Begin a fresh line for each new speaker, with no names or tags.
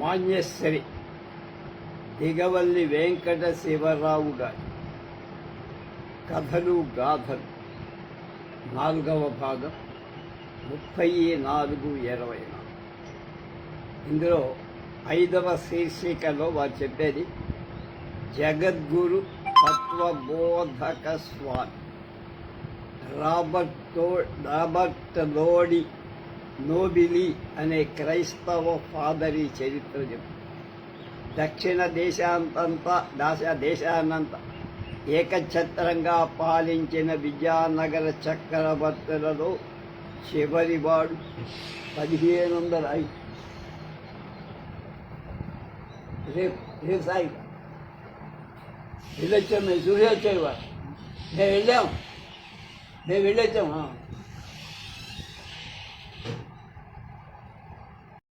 మాన్యశ్రీ దిగవల్లి వెంకట శివరావు గారి కథలు గాథలు. నాలుగవ భాగం. ముప్పై నాలుగు ఇరవై నాలుగు. ఇందులో ఐదవ శీర్షికలో వారు చెప్పేది జగద్గురు తత్వబోధక స్వామి రాబర్ట్ రాబర్ట్ లోడి నోబిలి అనే క్రైస్తవ ఫాదరి చరిత్ర చెప్పు. దక్షిణ దేశాంతంతా దాశ దేశానంత ఏకఛత్రంగా పాలించిన విద్యానగర చక్రవర్తులలో చివరివాడు పదిహేను వందల ఐదు రేపు రేపు సాయి. వెళ్ళొచ్చాం మేము చూసి మేము వెళ్ళాం. మేము వెళ్ళొచ్చాం